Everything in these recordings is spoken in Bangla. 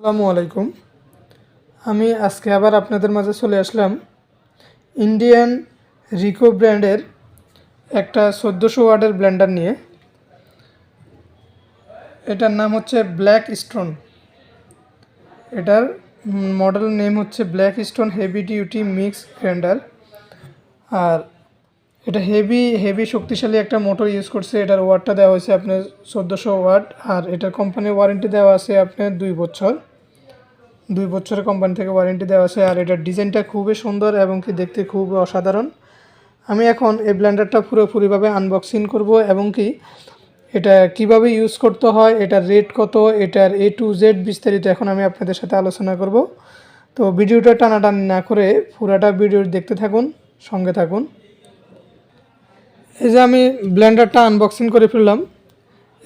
আসসালামু আলাইকুম। আমি আজকে আবার আপনাদের মাঝে চলে আসলাম ইন্ডিয়ান রিকো ব্র্যান্ডের একটা চোদ্দোশো ওয়ার্ডের ব্লেন্ডার নিয়ে। এটার নাম হচ্ছে ব্ল্যাক স্টোন এটার মডেল নেম হচ্ছে black stone heavy duty mix grinder আর এটা হেভি হেভি শক্তিশালী একটা মোটর ইউজ করছে। এটার ওয়াটটা দেওয়া হয়েছে আপনার চোদ্দোশো ওয়াট। আর এটার কোম্পানির ওয়ারেন্টি দেওয়া আছে আপনার দুই বছর। দুই বছরের কোম্পানি থেকে ওয়ারেন্টি দেওয়া আছে। আর এটার ডিজাইনটা খুবই সুন্দর এবং কি দেখতে খুব অসাধারণ। আমি এখন এই ব্লেন্ডারটা পুরোপুরিভাবে আনবক্সিং করব এবং কি এটা কীভাবে ইউজ করতে হয়, এটার রেট কত, এটার এ টু জেড বিস্তারিত এখন আমি আপনাদের সাথে আলোচনা করব। তো ভিডিওটা টানাটানি না করে পুরাটা ভিডিও দেখতে থাকুন, সঙ্গে থাকুন। এই যে আমি ব্লেন্ডারটা আনবক্সিং করে ফেললাম।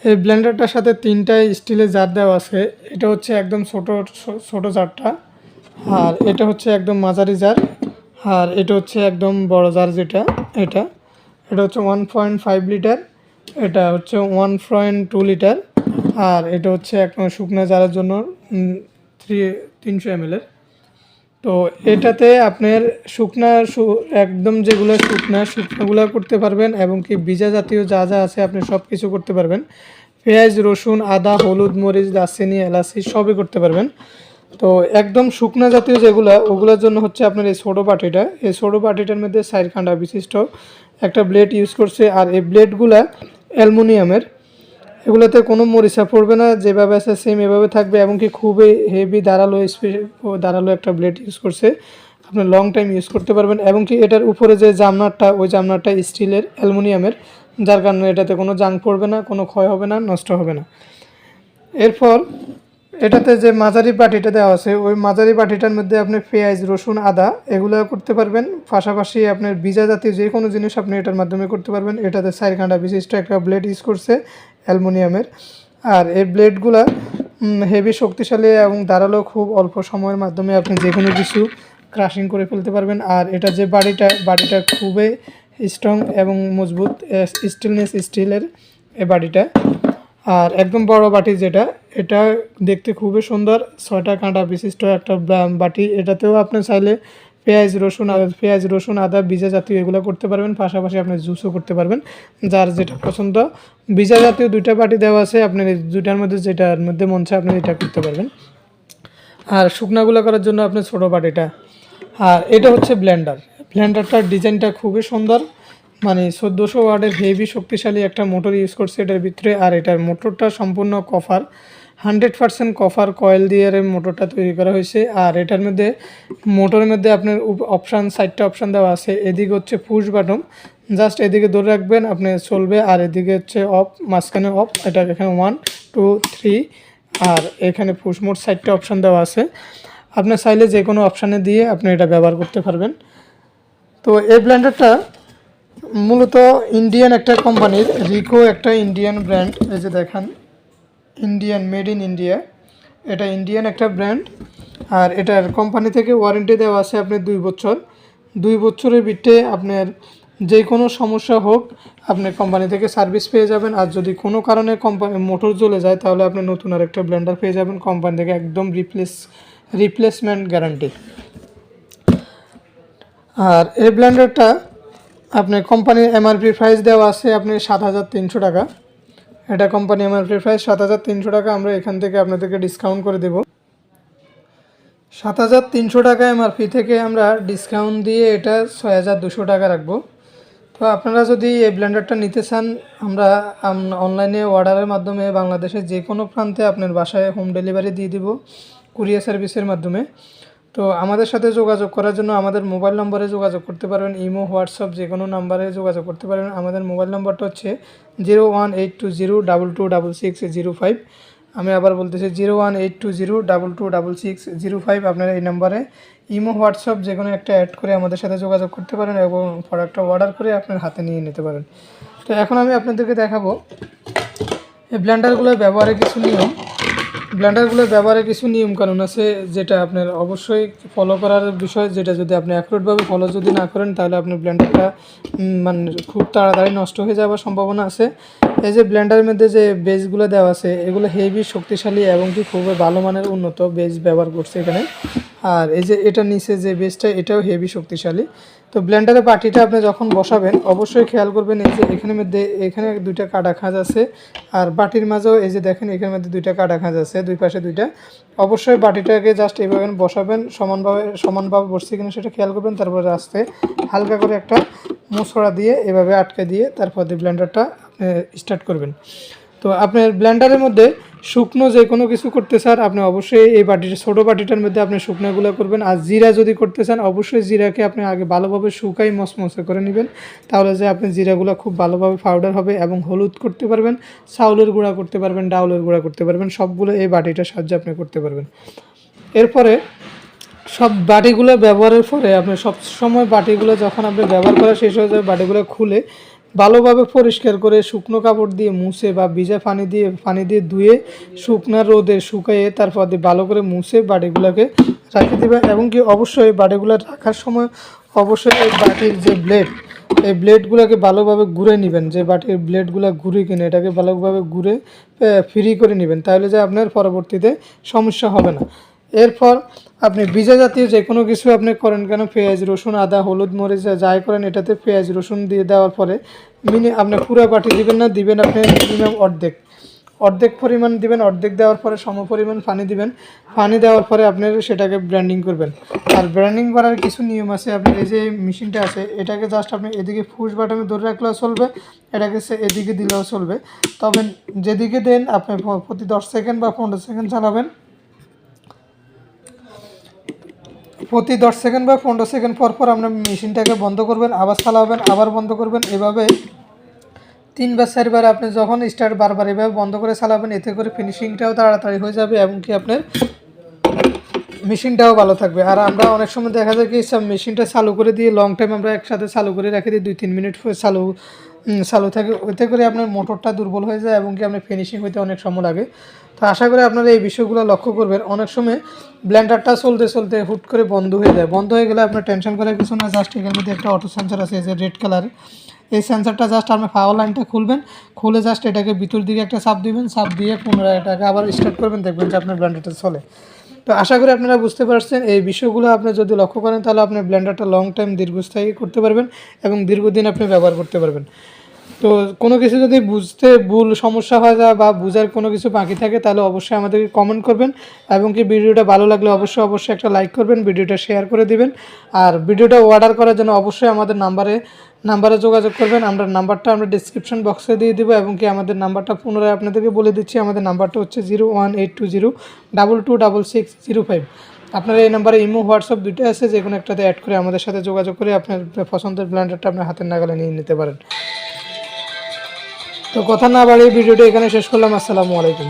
এই ব্লেন্ডারটার সাথে তিনটা স্টিলের জার দেওয়া আছে। এটা হচ্ছে একদম ছোট ছোট জারটা আর এটা হচ্ছে একদম মাঝারি জার আর এটা হচ্ছে একদম বড় জার যেটা, এটা। এটা হচ্ছে ওয়ান পয়েন্ট ফাইভ লিটার এটা হচ্ছে ওয়ান পয়েন্ট টু লিটার আর এটা হচ্ছে একদম শুকনো জারের জন্য থ্রি তিনশো এমএলের তো এটাতে আপনার শুকনা একদম যেগুলো শুকনা, শুকনাগুলো করতে পারবেন এবং কি বীজা জাতীয় যা যা আছে আপনি সব কিছু করতে পারবেন। পেঁয়াজ, রসুন, আদা, হলুদ, মরিচ, দারচিনি, এলাচি সবই করতে পারবেন। তো একদম শুকনা জাতীয় যেগুলো, ওগুলোর জন্য হচ্ছে আপনার এই ছোটো বাটিটা। এই ছোটো বাটিটার মধ্যে সাইড কাঁটা বিশিষ্ট একটা ব্লেড ইউজ করছে। আর এই ব্লেডগুলা অ্যালুমিনিয়ামের। এগুলোতে কোনো মরিচা পড়বে না, যেভাবে আছে সেম এভাবে থাকবে এবং কি খুবই হেভি ও দাঁড়াল একটা ব্লেড ইউজ করছে। আপনি লং টাইম ইউজ করতে পারবেন এবং কি এটার উপরে যে জামনারটা ওই জামনারটা স্টিলের, অ্যালুমিনিয়ামের, যার কারণে এটাতে কোনো জাং পড়বে না, কোনো ক্ষয় হবে না, নষ্ট হবে না। এরপর এটাতে যে মাঝারি বাটিটা দেওয়া আছে, ওই মাঝারি বাটিটার মধ্যে আপনি পেঁয়াজ, রসুন, আদা এগুলো করতে পারবেন। পাশাপাশি আপনার বীজা জাতীয় যে কোনো জিনিস আপনি এটার মাধ্যমে করতে পারবেন। এটাতে কাঁটা বিশিষ্ট একটা ব্লেড ইউজ করছে। অ্যালুমিনিয়ামের। আর এই ব্লেডগুলা হেভি শক্তিশালী এবং ধারালো খুব অল্প সময়ের মাধ্যমে আপনি যে কোনো কিছু ক্রাশিং করে ফেলতে পারবেন। আর এটা যে বাড়িটা বাড়িটা খুবই স্ট্রং এবং মজবুত স্টিলনেস স্টিলের এই বাড়িটা আর একদম বড় বাটি যেটা, এটা দেখতে খুবই সুন্দর, ছয়টা কাঁটা বিশিষ্ট একটা বাটি। এটাতেও আপনি চাইলে পেঁয়াজ, রসুন পেঁয়াজ, রসুন, আদা, ভিজা জাতীয় এগুলো করতে পারবেন। পাশাপাশি আপনি জুসও করতে পারবেন। যার যেটা পছন্দ। বীজা জাতীয় দুইটা বাটি দেওয়া আছে। আপনি দুইটার মধ্যে যেটার মধ্যে মন চায় আপনি এটা করতে পারবেন। আর শুকনাগুলো করার জন্য আপনি ছোটো বাটিটা। আর এটা হচ্ছে ব্লেন্ডার। ব্লেন্ডারটার ডিজাইনটা খুবই সুন্দর। মানে চোদ্দোশো ওয়ার্ডের হেভি শক্তিশালী একটা মোটর ইউজ করছে এটার ভিতরে। আর এটার মোটরটা সম্পূর্ণ copper. Hundred percent copper coil দিয়ে এর মোটরটা তৈরি করা হয়েছে। আর এটার মধ্যে মোটরের মধ্যে আপনার অপশান সাইডটা অপশান দেওয়া আছে। এদিকে হচ্ছে পুশ বাটন জাস্ট এদিকে ধরে রাখবেন, আপনি চলবে। আর এদিকে হচ্ছে অফ মাঝখানে অফ এটা এখানে ওয়ান টু থ্রি আর এখানে পুশ মোট সাইডটা অপশান দেওয়া আছে। আপনার চাইলে যে কোনো অপশানে দিয়ে আপনি এটা ব্যবহার করতে পারবেন। তো এই ব্লেন্ডারটা মূলত ইন্ডিয়ান একটা কোম্পানির রিকো একটা ইন্ডিয়ান ব্র্যান্ড এই যে দেখান। ইন্ডিয়ান মেড ইন ইন্ডিয়া এটা ইন্ডিয়ান একটা ব্র্যান্ড আর এটার কোম্পানি থেকে ওয়ারেন্টি দেওয়া আছে আপনি দুই বছর। দুই বছরের ভিতরে আপনার যে কোনো সমস্যা হোক আপনি কোম্পানি থেকে সার্ভিস পেয়ে যাবেন। আর যদি কোনো কারণে কোম্পানি মোটর জ্বলে যায়, তাহলে আপনি নতুন আর একটা ব্লেন্ডার পেয়ে যাবেন। কোম্পানি থেকে একদম রিপ্লেস রিপ্লেসমেন্ট গ্যারান্টি আর এই ব্লেন্ডারটা আপনার কোম্পানির এমআরপি প্রাইস দেওয়া আছে আপনি সাত হাজার তিনশো টাকা। এটা কোম্পানি এমআরপি প্রাইস সাত হাজার তিনশো টাকা আমরা এখান থেকে আপনাদেরকে ডিসকাউন্ট করে দেব। সাত হাজার তিনশো টাকা এমআরপি থেকে আমরা ডিসকাউন্ট দিয়ে এটা ছয় হাজার দুশো টাকা রাখব। তো আপনারা যদি এই ব্লেন্ডারটা নিতে চান, আমরা অনলাইনে অর্ডারের মাধ্যমে বাংলাদেশের যে কোনো প্রান্তে আপনার বাসায় হোম ডেলিভারি দিয়ে দিব কুরিয়ার সার্ভিসের মাধ্যমে। তো আমাদের সাথে যোগাযোগ করার জন্য আমাদের মোবাইল নম্বরে যোগাযোগ করতে পারবেন, ইমো, হোয়াটসঅ্যাপ যে কোনো নাম্বারে যোগাযোগ করতে পারবেন। আমাদের মোবাইল নম্বরটা হচ্ছে zero one eight two zero double two double six zero five আমি আবার বলতেছি zero one eight two zero double two double six zero five আপনারা এই নাম্বারে ইমো, হোয়াটসঅ্যাপ যে কোনো একটা অ্যাড করে আমাদের সাথে যোগাযোগ করতে পারেন এবং প্রোডাক্টটা অর্ডার করে আপনার হাতে নিয়ে নিতে পারেন। তো এখন আমি আপনাদেরকে দেখাবো, এই ব্লেন্ডারগুলো ব্যবহারের কিছু নিয়ম। ব্লেন্ডারগুলো ব্যবহারে কিছু নিয়ম কানুন আছে যেটা আপনার অবশ্যই ফলো করার বিষয়, যেটা যদি আপনি অ্যাকুরেটভাবে ফলো যদি না করেন, তাহলে আপনার ব্ল্যান্ডারটা মানে খুব তাড়াতাড়ি নষ্ট হয়ে যাওয়ার সম্ভাবনা আছে। এই যে ব্লেন্ডারের মধ্যে যে বেসগুলো দেওয়া আছে, এগুলো হেভি শক্তিশালী এবং কি খুবই ভালো মানের উন্নত বেস ব্যবহার করছে এখানে। আর এই যে এটা নিচে যে বেসটা, এটাও হেভি শক্তিশালী। তো ব্লেন্ডারের বাটিটা আপনি যখন বসাবেন, অবশ্যই খেয়াল করবেন এই যে এখানে মধ্যে, এখানে দুইটা কাটা খাঁজ আছে, আর বাটির মাঝেও এই যে দেখেন এখানের মধ্যে দুইটা কাটা খাঁজ আছে, দুই পাশে দুইটা। অবশ্যই বাটিটাকে জাস্ট এইভাবে বসাবেন, সমানভাবে সমানভাবে বসছে কিনা সেটা খেয়াল করবেন, তারপরে আস্তে হালকা করে একটা মুসড়া দিয়ে এভাবে আটকে দিয়ে তারপর দিয়ে ব্লেন্ডারটা আপনি স্টার্ট করবেন। তো আপনার ব্লেন্ডারের মধ্যে শুকনো যে কোনো কিছু করতে চান, আপনি অবশ্যই এই বাটিটা ছোটো বাটিটার মধ্যে আপনি শুকনোগুলো করবেন। আর জিরা যদি করতে চান, অবশ্যই জিরাকে আপনি আগে ভালোভাবে শুকাই মসমসে করে নেবেন। তাহলে যে আপনি জিরাগুলো খুব ভালোভাবে পাউডার হবে এবং হলুদ করতে পারবেন, চাউলের গুঁড়া করতে পারবেন, ডাউলের গুঁড়া করতে পারবেন, সবগুলো এই বাটিটার সাহায্যে আপনি করতে পারবেন। এরপরে সব বাটিগুলো ব্যবহারের পরে আপনি সব সময় বাটিগুলো যখন আপনি ব্যবহার করা শেষ হয়ে যাবে, বাটিগুলো খুলে ভালোভাবে পরিষ্কার করে শুকনো কাপড় দিয়ে মুছে বা ভিজা পানি দিয়ে পানি দিয়ে ধুয়ে শুকনা রোদে শুকাইয়ে তারপর দিয়ে ভালো করে মুছে বাটিগুলোকে রাখে দেবেন এবং কি অবশ্যই বাটিগুলো রাখার সময় অবশ্যই এই বাটির যে ব্লেড এই ব্লেডগুলোকে ভালোভাবে ঘুরে নেবেন। যে বাটির ব্লেডগুলো ঘুরে কিনে, এটাকে ভালোভাবে ঘুরে ফ্রি করে নেবেন। তাহলে যে আপনার পরবর্তীতে সমস্যা হবে না। এরপর আপনি বীজা জাতীয় যে কোনো কিছু আপনি করেন কেন? পেঁয়াজ, রসুন, আদা, হলুদ, মরিচ যাই করেন, এটাতে পেঁয়াজ, রসুন দিয়ে দেওয়ার পরে মিনি আপনি পুরো বাটি দিবেন না, দিবেন আপনি মিনিমাম অর্ধেক। অর্ধেক পরিমাণ দিবেন, অর্ধেক দেওয়ার পরে সম পরিমাণ পানি দিবেন। পানি দেওয়ার পরে আপনার সেটাকে ব্র্যান্ডিং করবেন। আর ব্র্যান্ডিং করার কিছু নিয়ম আছে। আপনার এই যে মেশিনটা আছে, এটাকে জাস্ট আপনি এদিকে ফুস বাটনে ধরে রাখলেও চলবে, এটাকে সে এদিকে দিলেও চলবে। তবে যেদিকে দেন, আপনি প্রতি দশ সেকেন্ড বা পনেরো সেকেন্ড চালাবেন। প্রতি দশ সেকেন্ড বা পনেরো সেকেন্ড পর পর আপনার মেশিনটাকে বন্ধ করবেন, আবার চালাবেন, আবার বন্ধ করবেন। এভাবে তিনবার চারবার আপনি যখন স্টার্ট বারবার এভাবে বন্ধ করে চালাবেন, এতে করে ফিনিশিংটাও তাড়াতাড়ি হয়ে যাবে এবং কি আপনার মেশিনটাও ভালো থাকবে। আর আমরা অনেক সময় দেখা যায় কি, সব মেশিনটা চালু করে দিয়ে লং টাইম আমরা একসাথে চালু করে রেখে দিই দুই তিন মিনিট চালু চালু থাকে ওতে করে আপনার মোটরটা দুর্বল হয়ে যায় এবং কি আপনার ফিনিশিং হইতে অনেক সময় লাগে। তো আশা করি আপনারা এই বিষয়গুলো লক্ষ্য করবেন। অনেক সময় ব্ল্যান্ডারটা চলতে চলতে হুট করে বন্ধ হয়ে যায়। বন্ধ হয়ে গেলে আপনার টেনশন করার কিছু না জাস্ট এখানে মধ্যে একটা অটো সেন্সার আছে যে রেড কালার এই সেন্সারটা জাস্ট আপনি পাওয়ার লাইনটা খুলবেন, খুলে জাস্ট এটাকে ভিতর দিকে একটা চাপ দিবেন। চাপ দিয়ে পুনরায় এটাকে আবার স্টার্ট করবেন, দেখবেন যে আপনার ব্লেন্ডারটা চলে। তো আশা করি আপনারা বুঝতে পারছেন, এই বিষয়গুলো আপনি যদি লক্ষ্য করেন, তাহলে আপনি ব্লেন্ডারটা লং টাইম দীর্ঘস্থায়ী করতে পারবেন এবং দীর্ঘদিন আপনি ব্যবহার করতে পারবেন। তো কোনো কিছু যদি বুঝতে ভুল সমস্যা হয়ে বা বুঝার কোনো কিছু বাকি থাকে, তাহলে অবশ্যই আমাদেরকে কমেন্ট করবেন। এবং কি ভিডিওটা ভালো লাগলে অবশ্যই অবশ্যই একটা লাইক করবেন, ভিডিওটা শেয়ার করে দিবেন। আর ভিডিওটা অর্ডার করার জন্য অবশ্যই আমাদের নাম্বারে নাম্বারে যোগাযোগ করবেন। আমরা নাম্বারটা আমরা ডিসক্রিপশন বক্সে দিয়ে দেবো এবং কি আমাদের নাম্বারটা পুনরায় আপনাদেরকে বলে দিচ্ছি। আমাদের নাম্বারটা হচ্ছে zero one eight two zero double two double six zero five আপনার এই নাম্বারে ইমো, হোয়াটসঅ্যাপ দুটো আছে যে কোনো একটাতে অ্যাড করে আমাদের সাথে যোগাযোগ করে আপনার পছন্দের ব্ল্যান্ডারটা আপনার হাতের নাগালে নিয়ে নিতে পারেন। তো কথা না বাড়িয়ে ভিডিওটা এখানে শেষ করলাম। আসসালামু আলাইকুম।